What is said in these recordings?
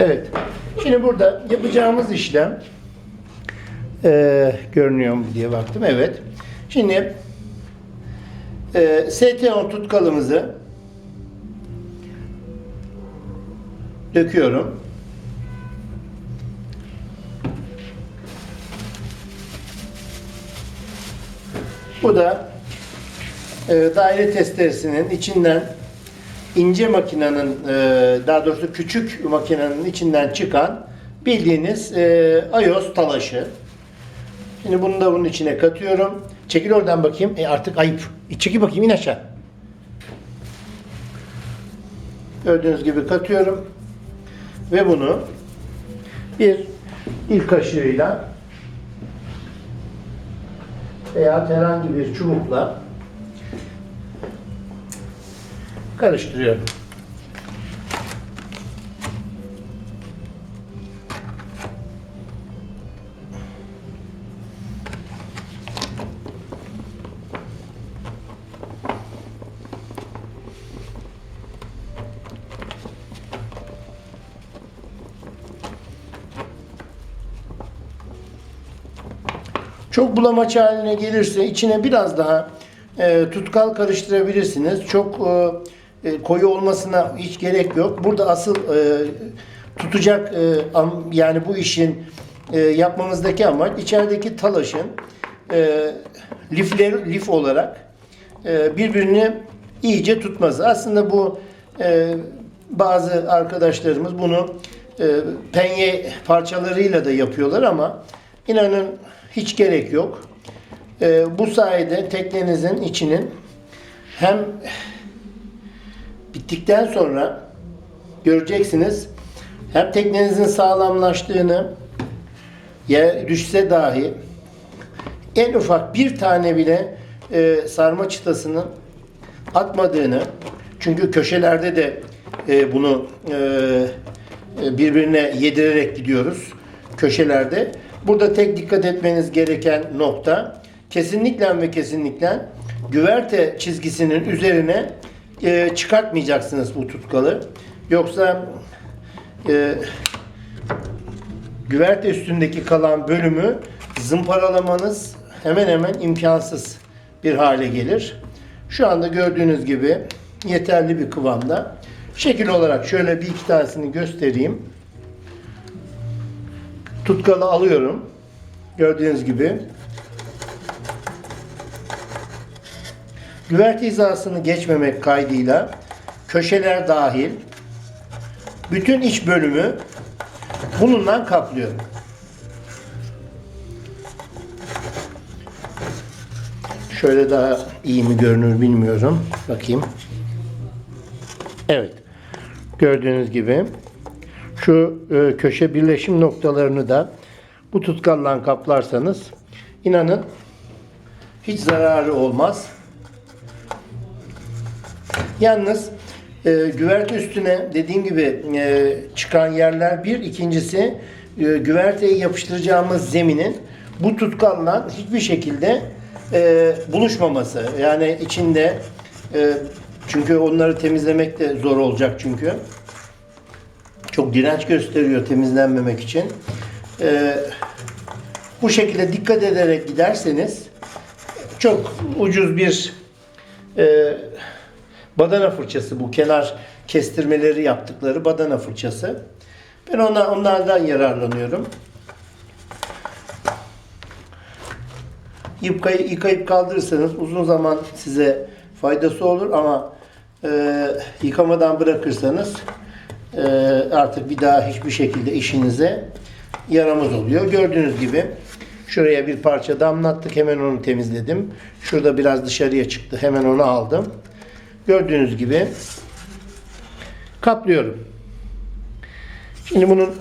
Evet. Şimdi burada yapacağımız işlem eee, görünüyor mu diye baktım. Evet. Şimdi eee ST10 tutkalımızı döküyorum. Bu da eee, daire testeresinin içinden ince makinenin e, daha doğrusu küçük makinenin içinden çıkan bildiğiniz e, iOS talaşı. Şimdi bunu da bunun içine katıyorum. Çekil oradan bakayım. E artık ayıp. E çekil bakayım in aşağı. Gördüğünüz gibi katıyorum. Ve bunu bir ilk kaşığıyla veya herhangi bir çubukla karıştırıyorum. Çok bulamaç haline gelirse içine biraz daha e, tutkal karıştırabilirsiniz. Çok e, e, koyu olmasına hiç gerek yok. Burada asıl e, tutacak e, am- yani bu işin e, yapmamızdaki amaç içerideki talaşın e, lifler lif olarak e, birbirini iyice tutması. Aslında bu e, bazı arkadaşlarımız bunu e, penye parçalarıyla da yapıyorlar ama inanın hiç gerek yok. E, bu sayede teknenizin içinin hem bittikten sonra göreceksiniz hem teknenizin sağlamlaştığını yer düşse dahi en ufak bir tane bile e, sarma çıtasının atmadığını çünkü köşelerde de e, bunu e, e, birbirine yedirerek gidiyoruz köşelerde. Burada tek dikkat etmeniz gereken nokta kesinlikle ve kesinlikle güverte çizgisinin üzerine e, çıkartmayacaksınız bu tutkalı. Yoksa e, güverte üstündeki kalan bölümü zımparalamanız hemen hemen imkansız bir hale gelir. Şu anda gördüğünüz gibi yeterli bir kıvamda. Şekil olarak şöyle bir iki tanesini göstereyim. Tutkalı alıyorum. Gördüğünüz gibi. Güverte hizasını geçmemek kaydıyla köşeler dahil bütün iç bölümü bununla kaplıyorum. Şöyle daha iyi mi görünür bilmiyorum. Bakayım. Evet. Gördüğünüz gibi şu e, köşe birleşim noktalarını da bu tutkalla kaplarsanız inanın hiç zararı olmaz. Yalnız e, güverte üstüne dediğim gibi e, çıkan yerler bir. ikincisi e, güverteye yapıştıracağımız zeminin bu tutkalla hiçbir şekilde e, buluşmaması. Yani içinde e, çünkü onları temizlemek de zor olacak çünkü. Çok direnç gösteriyor temizlenmemek için. E, bu şekilde dikkat ederek giderseniz çok ucuz bir e, badana fırçası bu kenar kestirmeleri yaptıkları badana fırçası. Ben ona onlardan yararlanıyorum. Yıkayıp, yıkayıp kaldırırsanız uzun zaman size faydası olur ama e, yıkamadan bırakırsanız e, artık bir daha hiçbir şekilde işinize yaramaz oluyor. Gördüğünüz gibi şuraya bir parça damlattık. Hemen onu temizledim. Şurada biraz dışarıya çıktı. Hemen onu aldım. Gördüğünüz gibi kaplıyorum. Şimdi bunun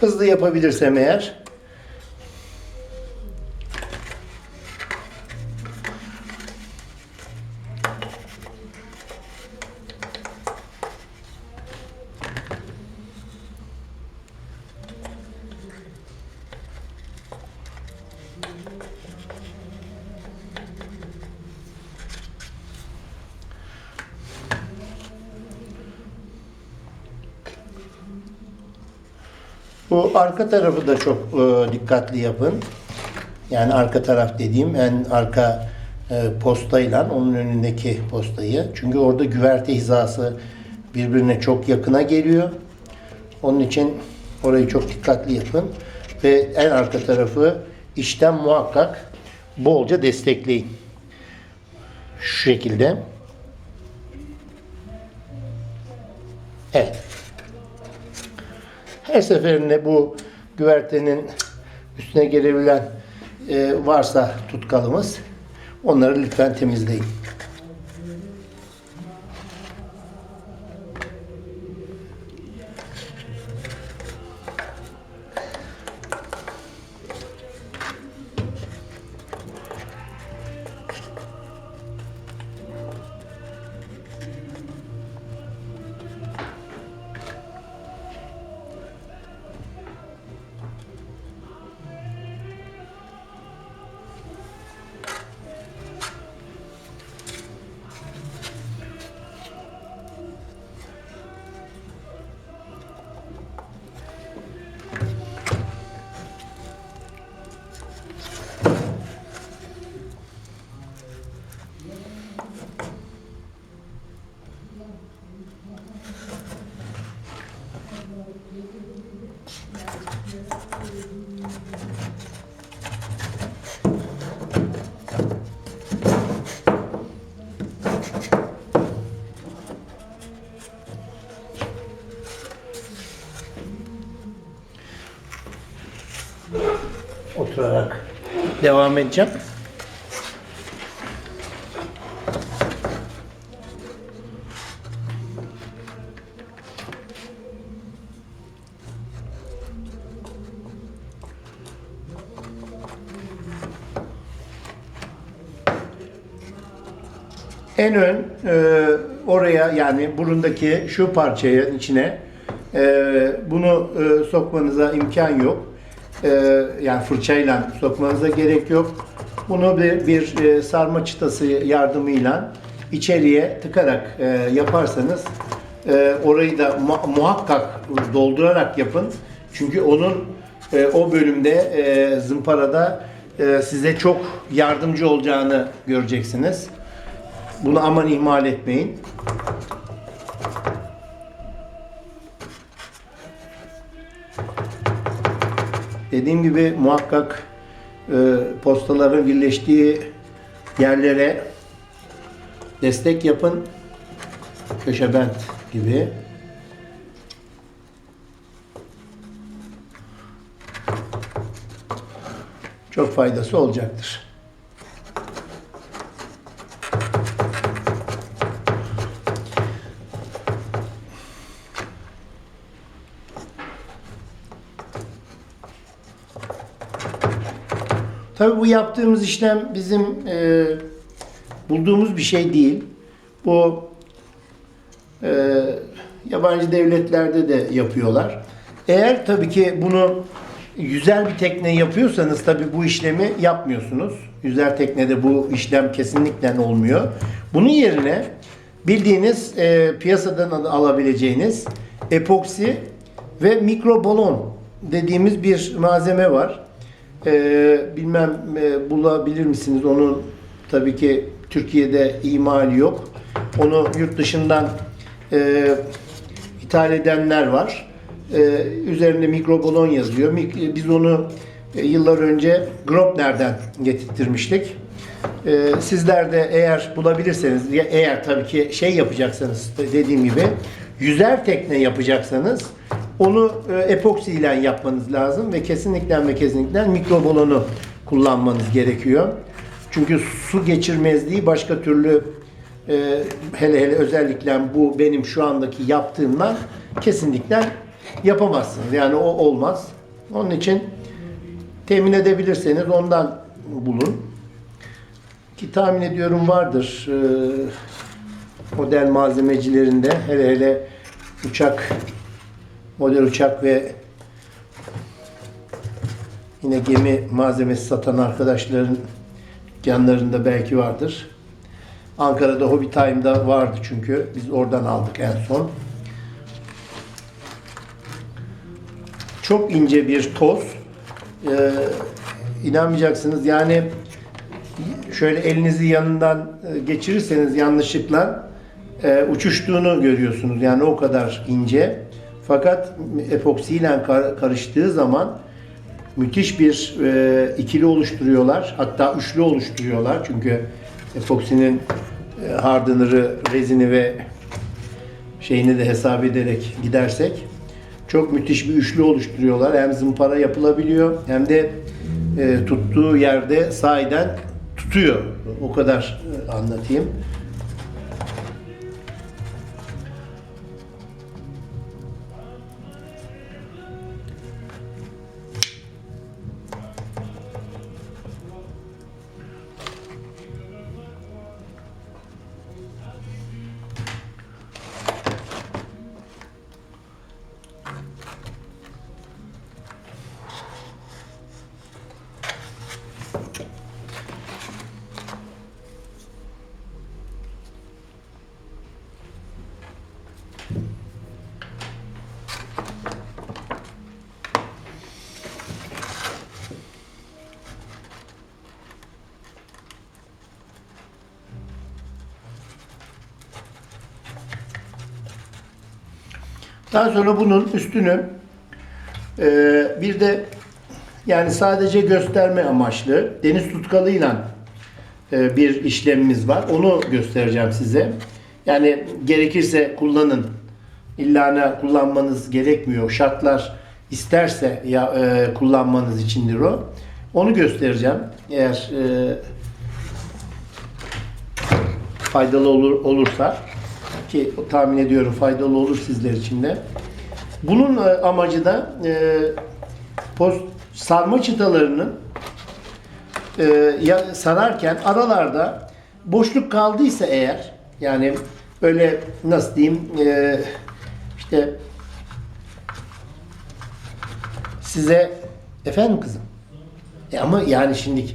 hızlı yapabilirsem eğer Bu arka tarafı da çok e, dikkatli yapın. Yani arka taraf dediğim en arka e, postayla onun önündeki postayı. Çünkü orada güverte hizası birbirine çok yakına geliyor. Onun için orayı çok dikkatli yapın. Ve en arka tarafı içten muhakkak bolca destekleyin. Şu şekilde. Evet. Her seferinde bu güvertenin üstüne gelebilen e, varsa tutkalımız onları lütfen temizleyin. Devam edeceğim. En ön e, oraya yani burundaki şu parçaya içine e, bunu e, sokmanıza imkan yok. E, yani fırçayla sokmanıza gerek yok. Bunu bir, bir e, sarma çıtası yardımıyla içeriye tıkarak e, yaparsanız e, orayı da mu- muhakkak doldurarak yapın. Çünkü onun e, o bölümde e, zımparada e, size çok yardımcı olacağını göreceksiniz. Bunu aman ihmal etmeyin. Dediğim gibi muhakkak e, postaların birleştiği yerlere destek yapın. Köşe bent gibi. Çok faydası olacaktır. Tabii bu yaptığımız işlem bizim e, bulduğumuz bir şey değil. Bu e, yabancı devletlerde de yapıyorlar. Eğer tabii ki bunu yüzer bir tekne yapıyorsanız tabii bu işlemi yapmıyorsunuz. Yüzer teknede bu işlem kesinlikle olmuyor. Bunun yerine bildiğiniz e, piyasadan al- alabileceğiniz epoksi ve mikrobalon dediğimiz bir malzeme var. Ee, bilmem e, bulabilir misiniz? Onun tabii ki Türkiye'de imali yok. Onu yurt dışından e, ithal edenler var. E, üzerinde mikrobalon yazıyor. Mik- Biz onu e, yıllar önce Grobner'den getirtmiştik. E, sizler de eğer bulabilirseniz, eğer tabii ki şey yapacaksanız dediğim gibi yüzer tekne yapacaksanız onu e, epoksi ile yapmanız lazım ve kesinlikle ve kesinlikle mikrobalonu kullanmanız gerekiyor. Çünkü su geçirmezliği başka türlü e, hele hele özellikle bu benim şu andaki yaptığımla kesinlikle yapamazsınız. Yani o olmaz. Onun için temin edebilirseniz ondan bulun. Ki tahmin ediyorum vardır e, model malzemecilerinde hele hele uçak model uçak ve yine gemi malzemesi satan arkadaşların dükkanlarında belki vardır. Ankara'da Hobby Time'da vardı çünkü. Biz oradan aldık en son. çok ince bir toz. Ee, inanmayacaksınız yani şöyle elinizi yanından e, geçirirseniz yanlışlıkla e, uçuştuğunu görüyorsunuz. Yani o kadar ince. Fakat epoksiyle kar- karıştığı zaman müthiş bir e, ikili oluşturuyorlar. Hatta üçlü oluşturuyorlar. Çünkü epoksinin e, hardenırı, rezini ve şeyini de hesap ederek gidersek çok müthiş bir üçlü oluşturuyorlar. Hem zımpara yapılabiliyor hem de e, tuttuğu yerde sahiden tutuyor. O kadar e, anlatayım. Daha sonra bunun üstünü e, bir de yani sadece gösterme amaçlı deniz tutkalıyla e, bir işlemimiz var. Onu göstereceğim size. Yani gerekirse kullanın. İlla ne kullanmanız gerekmiyor. Şartlar isterse ya e, kullanmanız içindir o. Onu göstereceğim. Eğer e, faydalı olur olursa ki tahmin ediyorum faydalı olur sizler için de. Bunun e, amacı da e, post sarma çıtalarının e, sararken aralarda boşluk kaldıysa eğer yani öyle nasıl diyeyim e, işte size efendim kızım e ama yani şimdi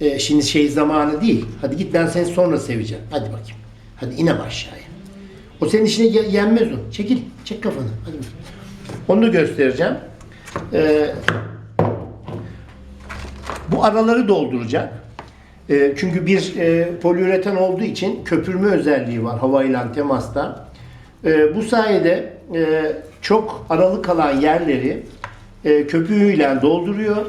e, şimdi şey zamanı değil. Hadi git ben seni sonra seveceğim. Hadi bakayım. Hadi inem aşağıya. O senin işine ye- yenmez o. Çekil. Çek kafanı. Hadi. Onu da göstereceğim. Ee, bu araları dolduracak. Ee, çünkü bir e, poliüretan olduğu için köpürme özelliği var havayla temasta. Ee, bu sayede e, çok aralı kalan yerleri e, köpüğüyle dolduruyor.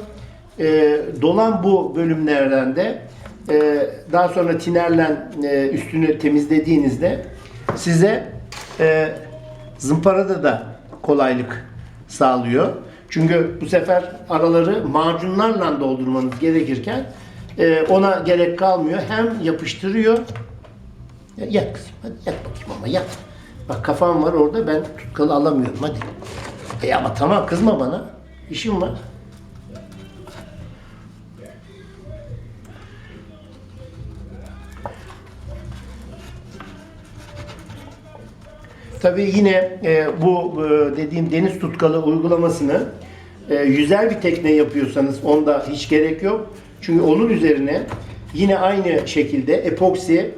E, dolan bu bölümlerden de e, daha sonra tinerle e, üstünü temizlediğinizde size e, zımparada da kolaylık sağlıyor. Çünkü bu sefer araları macunlarla doldurmanız gerekirken e, ona gerek kalmıyor. Hem yapıştırıyor. Ya, yat kızım hadi yat bakayım ama yat. Bak kafam var orada ben tutkalı alamıyorum hadi. E ama tamam kızma bana. İşim var. Tabii yine e, bu e, dediğim deniz tutkalı uygulamasını e, yüzer bir tekne yapıyorsanız onda hiç gerek yok. Çünkü onun üzerine yine aynı şekilde epoksi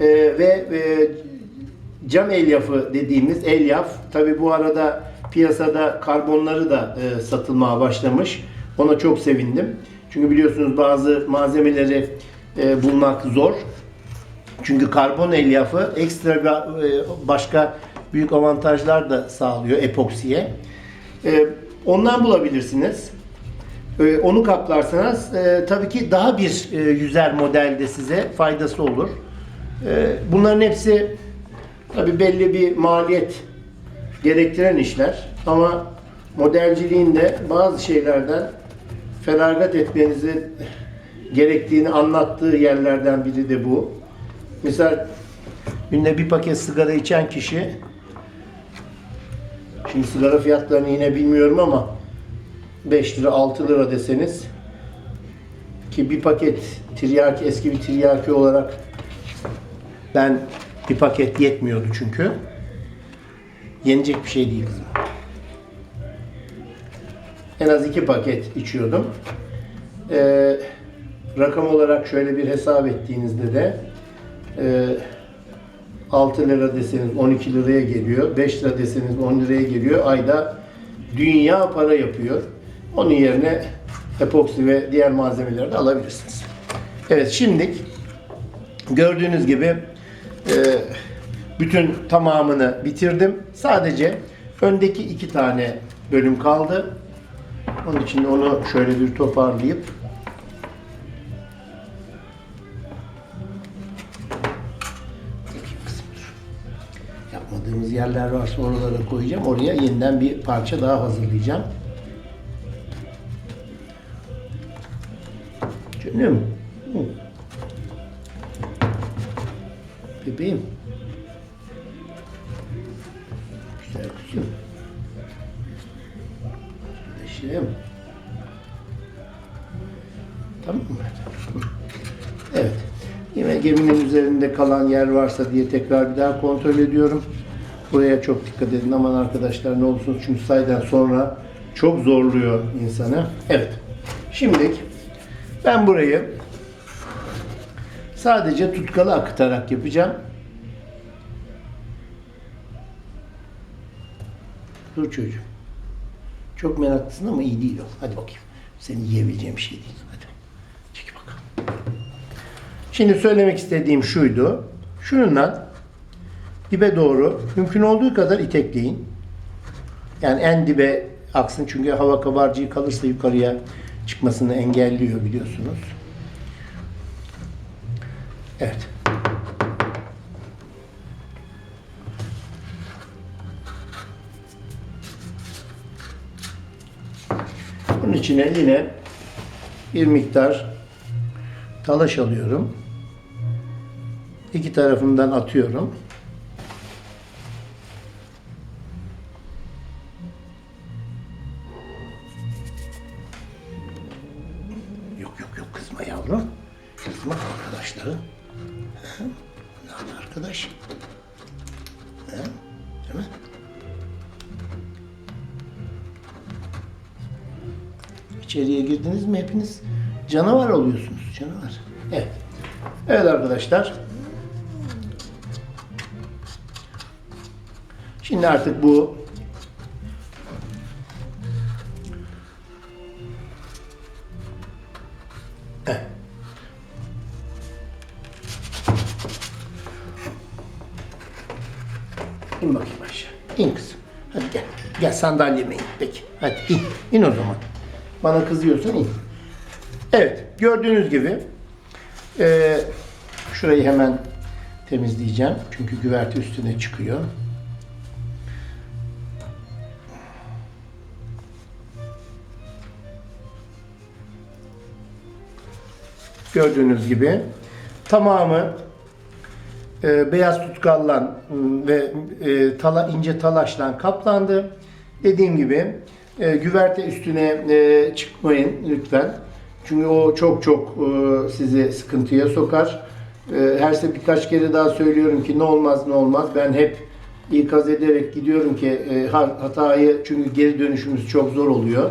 e, ve e, cam elyafı dediğimiz elyaf. Tabii bu arada piyasada karbonları da e, satılmaya başlamış. Ona çok sevindim. Çünkü biliyorsunuz bazı malzemeleri e, bulmak zor. Çünkü karbon elyafı ekstra bir, e, başka büyük avantajlar da sağlıyor epoksiye. E, Ondan bulabilirsiniz. E, Onu kaplarsanız e, tabii ki daha bir e, yüzer modelde size faydası olur. E, Bunların hepsi tabii belli bir maliyet gerektiren işler ama modelciliğinde bazı şeylerden feragat etmenizi gerektiğini anlattığı yerlerden biri de bu. Misal günde bir paket sigara içen kişi şimdi sigara fiyatlarını yine bilmiyorum ama 5 lira 6 lira deseniz ki bir paket tiryaki eski bir tiryaki olarak ben bir paket yetmiyordu çünkü. Yenecek bir şey değil kızım. En az iki paket içiyordum. Ee, rakam olarak şöyle bir hesap ettiğinizde de e, 6 lira deseniz 12 liraya geliyor. 5 lira deseniz 10 liraya geliyor. Ayda dünya para yapıyor. Onun yerine epoksi ve diğer malzemeleri de alabilirsiniz. Evet şimdilik gördüğünüz gibi e, bütün tamamını bitirdim. Sadece öndeki iki tane bölüm kaldı. Onun için onu şöyle bir toparlayıp yerler varsa oralara koyacağım. Oraya yeniden bir parça daha hazırlayacağım. Canım. Bebeğim. Güzel kızım. Kardeşim. Tamam mı? Evet. Yine geminin üzerinde kalan yer varsa diye tekrar bir daha kontrol ediyorum. Buraya çok dikkat edin. Aman arkadaşlar ne olursunuz çünkü sayeden sonra çok zorluyor insanı. Evet. Şimdilik ben burayı sadece tutkalı akıtarak yapacağım. Dur çocuğum. Çok meraklısın ama iyi değil o. Hadi bakayım. Seni yiyebileceğim bir şey değil. Hadi. Çekil bakalım. Şimdi söylemek istediğim şuydu. Şununla dibe doğru mümkün olduğu kadar itekleyin. Yani en dibe aksın çünkü hava kabarcığı kalırsa yukarıya çıkmasını engelliyor biliyorsunuz. Evet. Bunun içine yine bir miktar talaş alıyorum. İki tarafından atıyorum. Yok yok kızma yavrum. Kızma arkadaşları. Ha? Bunlar arkadaş. Ha? Değil mi? İçeriye girdiniz mi hepiniz canavar oluyorsunuz. Canavar. Evet. Evet arkadaşlar. Şimdi artık bu gel. Sandalyeme in. Peki. Hadi in. İn o zaman. Bana kızıyorsan in. Evet. Gördüğünüz gibi eee, şurayı hemen temizleyeceğim. Çünkü güverte üstüne çıkıyor. Gördüğünüz gibi tamamı e, beyaz tutkallan m, ve e, tala, ince talaşla kaplandı. Dediğim gibi e, güverte üstüne e, çıkmayın lütfen. Çünkü o çok çok e, sizi sıkıntıya sokar. E, her sefer birkaç kere daha söylüyorum ki ne olmaz ne olmaz. Ben hep ikaz ederek gidiyorum ki e, ha- hatayı çünkü geri dönüşümüz çok zor oluyor.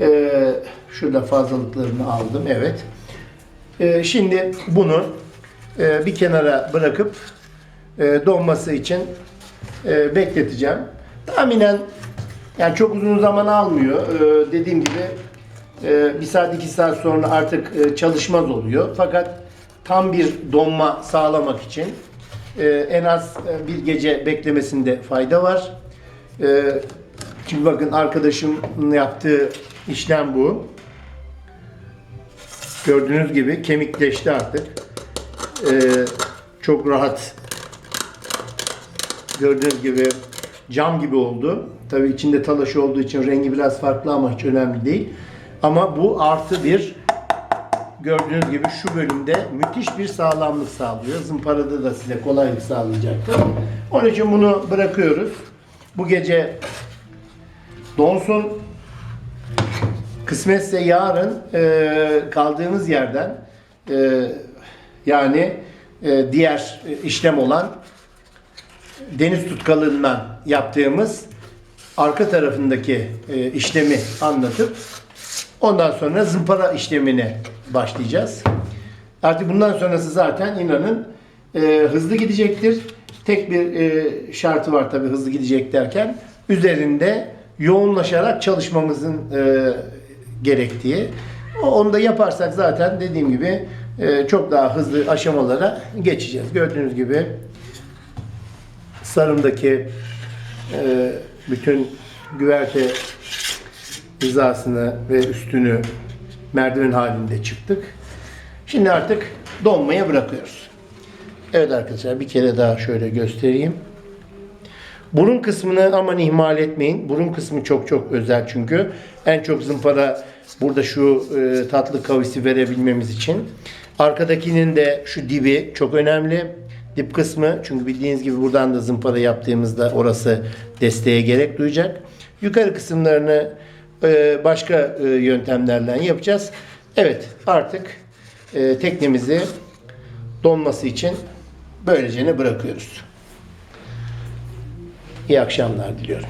E, şurada fazlalıklarını aldım. Evet. E, şimdi bunu e, bir kenara bırakıp e, donması için e, bekleteceğim. Tahminen yani çok uzun zaman almıyor. E, dediğim gibi e, bir saat iki saat sonra artık e, çalışmaz oluyor. Fakat tam bir donma sağlamak için e, en az e, bir gece beklemesinde fayda var. E, çünkü bakın arkadaşımın yaptığı işlem bu. Gördüğünüz gibi kemikleşti artık. Ee, çok rahat gördüğünüz gibi cam gibi oldu. Tabii içinde talaş olduğu için rengi biraz farklı ama hiç önemli değil. Ama bu artı bir gördüğünüz gibi şu bölümde müthiş bir sağlamlık sağlıyor. Zımparada da size kolaylık sağlayacaktır. Onun için bunu bırakıyoruz. Bu gece donsun. Kısmetse yarın e, kaldığımız yerden e, yani e, diğer e, işlem olan deniz tutkalığından yaptığımız arka tarafındaki e, işlemi anlatıp ondan sonra zımpara işlemine başlayacağız. Artık bundan sonrası zaten inanın e, hızlı gidecektir. Tek bir e, şartı var tabii hızlı gidecek derken üzerinde yoğunlaşarak çalışmamızın e, gerektiği. Onu da yaparsak zaten dediğim gibi e, çok daha hızlı aşamalara geçeceğiz. Gördüğünüz gibi sarımdaki e, bütün güverte hizasını ve üstünü merdiven halinde çıktık. Şimdi artık donmaya bırakıyoruz. Evet arkadaşlar bir kere daha şöyle göstereyim. Burun kısmını aman ihmal etmeyin. Burun kısmı çok çok özel çünkü. En çok zımpara burada şu e, tatlı kavisi verebilmemiz için. Arkadakinin de şu dibi çok önemli. Dip kısmı çünkü bildiğiniz gibi buradan da zımpara yaptığımızda orası desteğe gerek duyacak. Yukarı kısımlarını e, başka e, yöntemlerle yapacağız. Evet artık e, teknemizi donması için böylece bırakıyoruz. İyi akşamlar diliyorum.